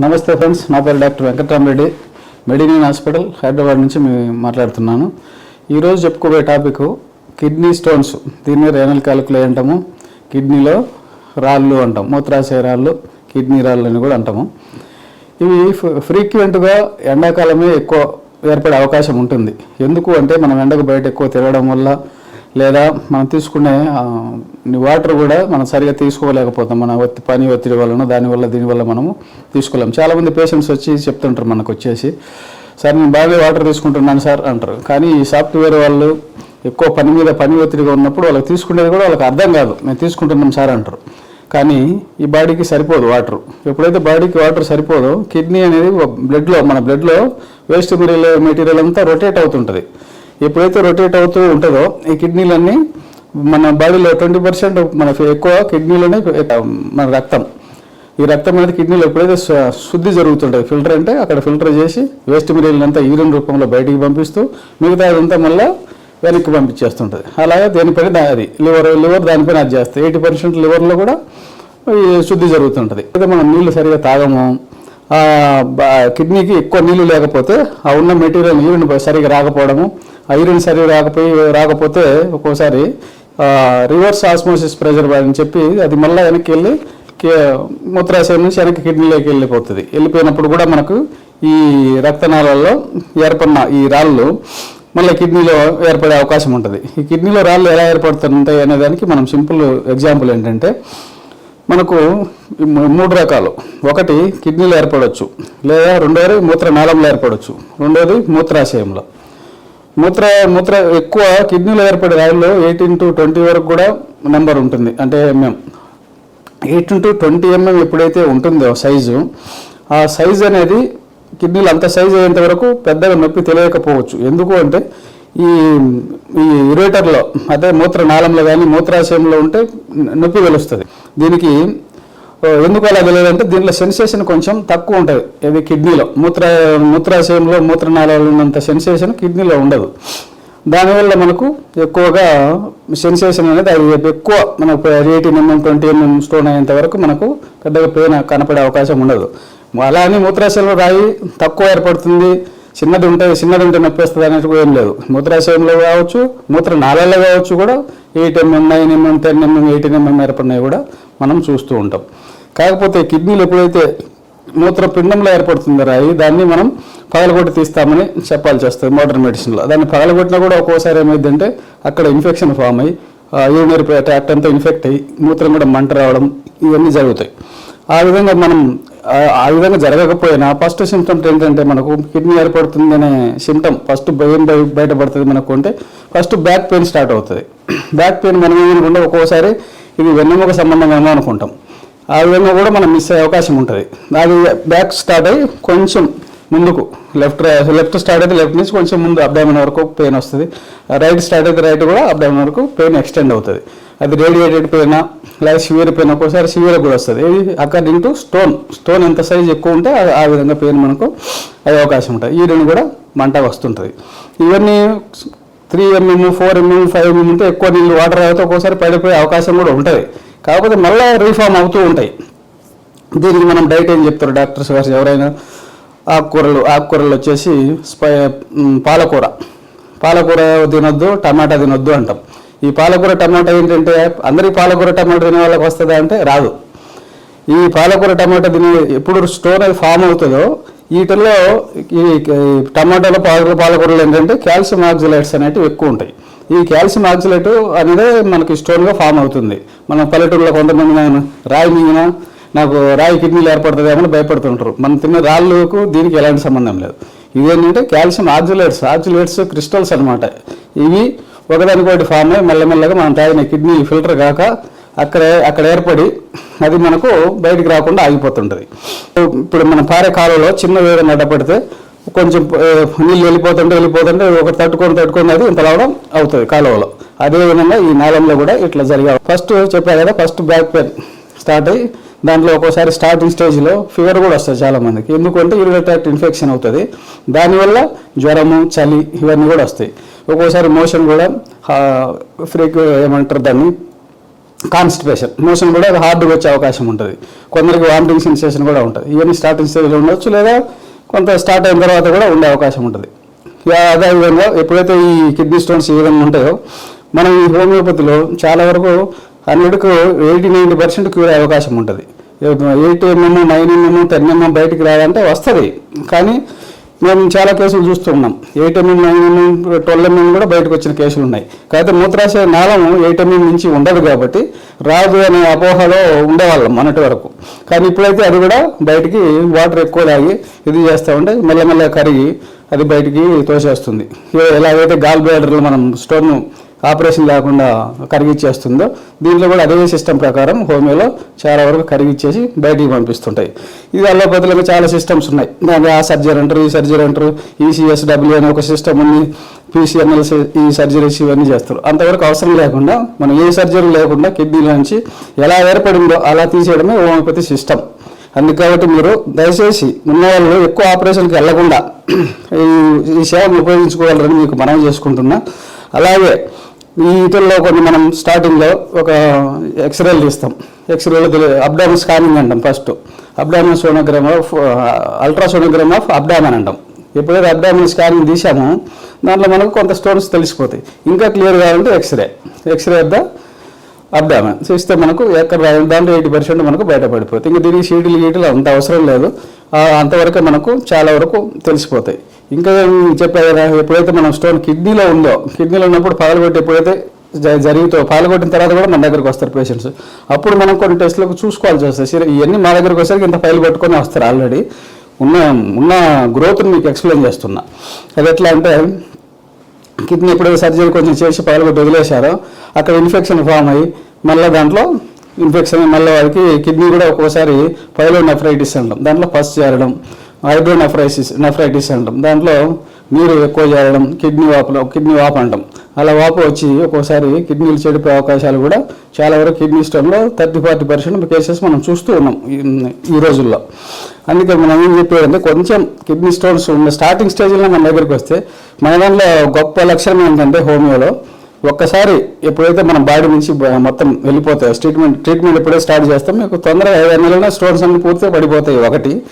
నమస్తే ఫ్రెండ్స్ నా పేరు డాక్టర్ వెంకటరామరెడ్డి మెడినిన్ హాస్పిటల్ హైదరాబాద్ నుంచి మాట్లాడుతున్నాను. ఈరోజు చెప్పుకోబోయే టాపిక్ కిడ్నీ స్టోన్స్. దీన్ని రేనల్ క్యాలిక్యులే అంటాము. కిడ్నీలో రాళ్ళు అంటాం మూత్రాశయ రాళ్ళు కిడ్నీ రాళ్ళు అని కూడా అంటాము. ఇవి ఫ్రీక్వెంట్గా ఎండాకాలమే ఎక్కువ ఏర్పడే అవకాశం ఉంటుంది. ఎందుకు అంటే మనం ఎండకు బయట ఎక్కువ తిరగడం వల్ల లేదా మనం తీసుకునే వాటర్ కూడా మనం సరిగా తీసుకోలేకపోతాం. మన ఒత్తి పని ఒత్తిడి వలన దానివల్ల దీనివల్ల మనము తీసుకోలేము చాలామంది పేషెంట్స్ వచ్చి చెప్తుంటారు మనకు వచ్చేసి సార్ నేను బాగా వాటర్ తీసుకుంటున్నాను సార్ అంటారు. కానీ ఈ సాఫ్ట్వేర్ వాళ్ళు ఎక్కువ పని మీద పని ఒత్తిడిగా ఉన్నప్పుడు వాళ్ళకి తీసుకునేది కూడా వాళ్ళకి అర్థం కాదు. మేము తీసుకుంటున్నాం సార్ అంటారు. కానీ ఈ బాడీకి సరిపోదు వాటర్. ఎప్పుడైతే బాడీకి వాటర్ సరిపోదో కిడ్నీ అనేది బ్లడ్లో మన బ్లడ్లో వేస్ట్ మెటీరియల్ మెటీరియల్ అంతా రొటేట్ అవుతుంటుంది. ఎప్పుడైతే రొటేట్ అవుతూ ఉంటుందో ఈ కిడ్నీలన్నీ మన బాడీలో ట్వంటీ పర్సెంట్ మన ఎక్కువ కిడ్నీలోనే మన రక్తం. ఈ రక్తం అనేది కిడ్నీలో ఎప్పుడైతే శుద్ధి జరుగుతుంటుంది ఫిల్టర్ అంటే అక్కడ ఫిల్టర్ చేసి వేస్ట్ మెటీరియల్ అంతా యూరిన్ రూపంలో బయటికి పంపిస్తూ మిగతా అదంతా మళ్ళీ వెనక్కి పంపించేస్తుంటుంది. అలాగే దేనిపైన అది లివర్ లివర్ దానిపైన అది చేస్తుంది ఎయిటీ పర్సెంట్ లివర్లో కూడా శుద్ధి జరుగుతుంటుంది. అయితే మనం నీళ్ళు సరిగా తాగము కిడ్నీకి ఎక్కువ నీళ్ళు లేకపోతే ఆ ఉన్న మెటీరియల్ యూరిన్ సరిగా రాకపోవడము ఐరన్ సరి రాకపోయి రాకపోతే ఒక్కోసారి రివర్స్ ఆస్మోసిస్ ప్రెజర్ అని చెప్పి అది మళ్ళీ వెనక్కి వెళ్ళి మూత్రాశయం నుంచి వెనక్కి కిడ్నీలోకి వెళ్ళిపోతుంది. వెళ్ళిపోయినప్పుడు కూడా మనకు ఈ రక్తనాళాల్లో ఏర్పడిన ఈ రాళ్ళు మళ్ళీ కిడ్నీలో ఏర్పడే అవకాశం ఉంటుంది. ఈ కిడ్నీలో రాళ్ళు ఎలా ఏర్పడుతుంటాయి అనే దానికి మనం సింపుల్ ఎగ్జాంపుల్ ఏంటంటే మనకు మూ- మూడు రకాలు. ఒకటి కిడ్నీలో ఏర్పడవచ్చు లేదా రెండోది మూత్రనాళంలో ఏర్పడవచ్చు రెండోది మూత్రాశయంలో. మూత్ర మూత్ర ఎక్కువ కిడ్నీలో ఏర్పడే రాళ్ళు ఎయిటీన్ టు ట్వంటీ వరకు కూడా నెంబర్ ఉంటుంది. అంటే MM eighteen to twenty MM ఎప్పుడైతే ఉంటుందో సైజు ఆ సైజు అనేది కిడ్నీలు అంత సైజు అయ్యేంత వరకు పెద్దగా నొప్పి తెలియకపోవచ్చు. ఎందుకు అంటే ఈ ఈ యురేటర్లో అదే మూత్ర నాళంలో కానీ మూత్రాశయంలో ఉంటే నొప్పి వెలుస్తుంది దీనికి ఎందుకు అలా తెలియదంటే దీంట్లో సెన్సేషన్ కొంచెం తక్కువ ఉంటుంది. ఇది కిడ్నీలో? మూత్ర మూత్రాశయంలో మూత్రనాళాలు ఉన్నంత సెన్సేషన్ కిడ్నీలో ఉండదు. దానివల్ల మనకు ఎక్కువగా సెన్సేషన్ అనేది అది ఎక్కువ మనకు eighteen MM twenty MM stone అయ్యేంత వరకు మనకు పెద్దగా పెయిన్ కనపడే అవకాశం ఉండదు. అలా అని మూత్రాశయంలో రాయి తక్కువ ఏర్పడుతుంది. చిన్నది ఉంటే చిన్నది ఉంటే నొప్పి వస్తుంది అనేది కూడా ఏం లేదు. మూత్రాశయంలో కావచ్చు మూత్ర నాళాల్లో కావచ్చు కూడా eight MM nine MM ten MM eighteen MM ఏర్పడినవి కూడా మనం చూస్తూ ఉంటాం. కాకపోతే కిడ్నీలు ఎప్పుడైతే మూత్రపిండంలో ఏర్పడుతుంది రాయి దాన్ని మనం పగలగొట్టి తీస్తామని చెప్పాల్సి వస్తుంది మోడర్న్ మెడిసిన్లో దాన్ని పగలగొట్టినా కూడా ఒక్కోసారి ఏమైందంటే అక్కడ ఇన్ఫెక్షన్ ఫామ్ అయ్యి యూరినరీ ట్రాక్ట్ అంతా ఇన్ఫెక్ట్ అయ్యి మూత్రం కూడా మంట రావడం ఇవన్నీ జరుగుతాయి. ఆ విధంగా మనం ఆ- విధంగా జరగకపోయినా ఫస్ట్ సిమ్టమ్స్ ఏంటంటే మనకు కిడ్నీ ఏర్పడుతుంది అనే సిమ్టమ్ ఫస్ట్ భయం బయటపడుతుంది మనకు అంటే ఫస్ట్ బ్యాక్ పెయిన్ స్టార్ట్ అవుతుంది. బ్యాక్ పెయిన్ మనం ఏమనుకుంటే? ఒక్కోసారి ఇది వెన్నెముక సంబంధం ఏమో అనుకుంటాం. ఆ విధంగా కూడా మనం మిస్ అయ్యే అవకాశం ఉంటుంది. అది బ్యాక్ స్టార్ట్ అయ్యి కొంచెం ముందుకు లెఫ్ట్ లెఫ్ట్ స్టార్ట్ అయితే లెఫ్ట్ నుంచి కొంచెం ముందు అబ్డామిన్ వరకు పెయిన్ వస్తుంది. రైట్ స్టార్ట్ అయితే రైట్ కూడా అబ్డామిన్ వరకు పెయిన్ ఎక్స్టెండ్ అవుతుంది. అది రేడియేటెడ్ పెయిన్ లేదా సివియర్ పెయిన్ ఒక్కోసారి సివియర్ కూడా వస్తుంది. ఇది అకార్డింగ్ టు స్టోన్ స్టోన్ ఎంత సైజ్ ఎక్కువ ఉంటే ఆ- ఆ విధంగా పెయిన్ మనకు అయ్యే అవకాశం ఉంటుంది. ఈ రెండు కూడా మంట వస్తుంటుంది. ఇవన్నీ three MM four MM five MM ఉంటే ఎక్కువ నీళ్ళు వాటర్ అయితే ఒక్కోసారి పడిపోయే అవకాశం కూడా ఉంటుంది. కాకపోతే మళ్ళీ రీఫామ్ అవుతూ ఉంటాయి. దీనికి మనం డైట్ ఏం చెప్తారు డాక్టర్స్ గారు? ఎవరైనా ఆకుకూరలు ఆకుకూరలు వచ్చేసి స్పై పాలకూర. పాలకూర తినొద్దు టమాటా తినొద్దు అంటాం. ఈ పాలకూర టమాటా ఏంటంటే అందరికీ పాలకూర టమాటా తినే వాళ్ళకి వస్తుందా అంటే రాదు. ఈ పాలకూర టమాటా తినే ఎప్పుడు స్టోర్ అది ఫామ్ అవుతుందో వీటిల్లో ఈ ఈ టమాటాలో పాలకూర పాలకూరలు ఏంటంటే కాల్షియం ఆక్సిలైట్స్ అనేటివి ఎక్కువ ఉంటాయి. ఈ కాల్షియం ఆక్సిలేట్ అనేది మనకి స్టోన్గా ఫామ్ అవుతుంది. మన పల్లెటూరులో కొంతమంది నేను రాయి మింగిన నాకు రాయి కిడ్నీలు ఏర్పడుతుందేమో భయపడుతుంటారు. మనం తిన్న రాళ్ళకు దీనికి ఎలాంటి సంబంధం లేదు. ఇదేంటంటే కాల్షియం ఆక్సిలేట్స్ ఆక్సిలేట్స్ క్రిస్టల్స్ అనమాట ఇవి ఒకదానికొకటి ఫామ్ అయ్యి మెల్లమెల్లగా మనం తాగిన కిడ్నీ ఫిల్టర్ కాక అక్కడ అక్కడ ఏర్పడి అది మనకు బయటికి రాకుండా ఆగిపోతుంటుంది. ఇప్పుడు మన పారే కాలంలో చిన్న వేడి నడపడితే కొంచెం నీళ్ళు వెళ్ళిపోతుంటే వెళ్ళిపోతుంటే ఒక తట్టుకొని తట్టుకొని అది ఇంత రావడం అవుతుంది కాలువలో. అదే విధంగా ఈ నాలంలో కూడా ఇట్లా జరిగా ఫస్ట్ చెప్పా కదా ఫస్ట్ బ్యాక్ పెయిన్ స్టార్ట్ అయ్యి దాంట్లో ఒక్కోసారి స్టార్టింగ్ స్టేజ్లో ఫీవర్ కూడా వస్తుంది చాలామందికి. ఎందుకంటే యూరినరీ ట్రాక్ట్ ఇన్ఫెక్షన్ అవుతుంది. దానివల్ల జ్వరము చలి ఇవన్నీ కూడా వస్తాయి. ఒక్కోసారి మోషన్ కూడా ఫ్రీక్వె ఏమంటారు దాన్ని? కాన్స్టిపేషన్ మోషన్ కూడా హార్డ్గా వచ్చే అవకాశం ఉంటుంది. కొందరికి వామిటింగ్ సెన్సేషన్ కూడా ఉంటుంది. ఇవన్నీ స్టార్టింగ్ స్టేజ్లో ఉండొచ్చు లేదా కొంత స్టార్ట్ అయిన తర్వాత కూడా ఉండే అవకాశం ఉంటుంది. అదేవిధంగా ఎప్పుడైతే ఈ కిడ్నీ స్టోన్స్ ఈ విధంగా ఉంటాయో మనం ఈ హోమియోపతిలో చాలా వరకు హండ్రెడ్కు ఎయిటీ నైంటీ పర్సెంట్ క్యూర్ అయ్యే అవకాశం ఉంటుంది. Eight MM nine MM ten MM బయటికి రాదంటే వస్తుంది. కానీ మేము చాలా కేసులు చూస్తున్నాం. Eight MM nine MM twelve MM కూడా బయటకు వచ్చిన కేసులు ఉన్నాయి. కాకపోతే మూత్రాశయ నాళం ఎయిట్ ఎంఎం నుంచి ఉండదు కాబట్టి రాదు అనే అపోహలో ఉండేవాళ్ళం మొన్నటి వరకు. కానీ ఇప్పుడైతే అది కూడా బయటికి వాటర్ ఎక్కువ తాగి ఇది చేస్తూ ఉంటే మెల్లమెల్ల కరిగి అది బయటికి తోసేస్తుంది. ఎలాగైతే గాల్ బ్లాడర్లో మనం స్టోన్ ఆపరేషన్ లేకుండా కరిగిచ్చేస్తుందో దీంట్లో కూడా అదే సిస్టమ్ ప్రకారం హోమియోలో చాలా వరకు కరిగిచ్చేసి బయటికి పంపిస్తుంటాయి. ఇది అల్లోపతిలో చాలా సిస్టమ్స్ ఉన్నాయి. దాని ఆ సర్జరీ అంటారు ఈ సర్జరీ అంటారు ఈసీఎస్ డబ్ల్యూ అనే ఒక సిస్టమ్ ఉంది పీసీఎంఎల్స్ ఈ సర్జరీస్ ఇవన్నీ చేస్తారు. అంతవరకు అవసరం లేకుండా మనం ఏ సర్జరీ లేకుండా కిడ్నీల నుంచి ఎలా ఏర్పడిందో అలా తీసేయడమే హోమియోపతి సిస్టమ్. అందుకు కాబట్టి మీరు దయచేసి ఉన్నవాళ్ళు ఎక్కువ ఆపరేషన్కి వెళ్ళకుండా ఈ ఈ సేవను ఉపయోగించుకోగలరని మీకు మనం చేసుకుంటున్నా. అలాగే ఈ వీటిల్లో కొన్ని మనం స్టార్టింగ్లో ఒక ఎక్స్రేలు తీస్తాం. ఎక్స్రేలో అబ్డామిన్ స్కానింగ్ అంటాం first abdomen sonogram of ultrasonogram of abdomen అంటాం. ఎప్పుడైతే అబ్డామిన్ స్కానింగ్ తీసామో దాంట్లో మనకు కొంత స్టోన్స్ తెలిసిపోతాయి. ఇంకా క్లియర్ కావాలంటే ఎక్స్రే ఎక్స్రే వద్ద అబ్డామెన్ చూస్తే మనకు ఎక్కడ దాంట్లో ఎయిటీ పర్సెంట్ మనకు బయటపడిపోతుంది ఇంకా దీనికి సీటీలు గీటీలు అంత అవసరం లేదు. అంతవరకు మనకు చాలా వరకు తెలిసిపోతాయి. ఇంకా చెప్పారు కదా ఎప్పుడైతే మనం స్టోన్ కిడ్నీలో ఉందో కిడ్నీలో ఉన్నప్పుడు పగలగొట్టి ఎప్పుడైతే జ- జరుగుతో పాల్గొట్టిన తర్వాత కూడా మన దగ్గరకు వస్తారు పేషెంట్స్ అప్పుడు మనం కొన్ని టెస్టులకు చూసుకోవాల్సి వస్తుంది సరే ఇవన్నీ మా దగ్గరకు వచ్చేసరికి ఇంత ఫైల్ పట్టుకొని వస్తారు ఆల్రెడీ ఉన్న ఉన్న గ్రోత్ని మీకు ఎక్స్ప్లెయిన్ చేస్తున్నా. అది ఎట్లా అంటే కిడ్నీ ఎప్పుడైతే సర్జరీ కొంచెం చేసి పగలగొట్టి వదిలేశారో అక్కడ ఇన్ఫెక్షన్ ఫామ్ అయ్యి మళ్ళీ దాంట్లో ఇన్ఫెక్షన్ మళ్ళీ వారికి కిడ్నీ కూడా ఒక్కోసారి పైలో నెఫ్రైటిస్ అనడం దాంట్లో ఫస్ట్ చేరడం. హైడ్రో నెఫ్రైసిస్ నెఫ్రైటిస్ అంటాం. దాంట్లో నీరు ఎక్కువ చేరడం కిడ్నీ వాపులో కిడ్నీ వాపు అంటాం. అలా వాపు వచ్చి ఒక్కోసారి కిడ్నీలు చెడిపోయే అవకాశాలు కూడా చాలా వరకు కిడ్నీ స్టోన్లో థర్టీ ఫార్టీ పర్సెంట్ కేసెస్ మనం చూస్తూ ఉన్నాం ఈ- రోజుల్లో. అందుకే మనం ఏం చెప్పేదంటే కొంచెం కిడ్నీ స్టోన్స్ ఉన్న స్టార్టింగ్ స్టేజ్లో మన దగ్గరికి వస్తే మన దాంట్లో గొప్ప లక్షణం ఏంటంటే హోమియోలో ఒక్కసారి ఎప్పుడైతే మన బాడీ నుంచి మొత్తం వెళ్ళిపోతాయి ట్రీట్మెంట్ ట్రీట్మెంట్ ఎప్పుడైతే స్టార్ట్ చేస్తాం మీకు తొందరగా ఐదు నెలల స్టోన్స్ అన్ని పూర్తిగా పడిపోతాయి. ఒకటి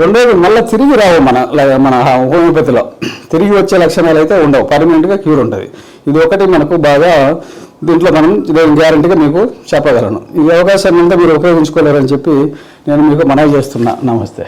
రెండోది మళ్ళీ తిరిగి రావు మన మన హోమియోపతిలో. తిరిగి వచ్చే లక్షణాలు అయితే ఉండవు. పర్మనెంట్గా క్యూర్ ఉంటుంది. ఇది ఒకటి మనకు బాగా దీంట్లో మనం గ్యారంటీగా మీకు చెప్పగలను. ఈ అవకాశాన్ని అంతా మీరు ఉపయోగించుకోలేరని చెప్పి నేను మీకు మనవి చేస్తున్నా. నమస్తే.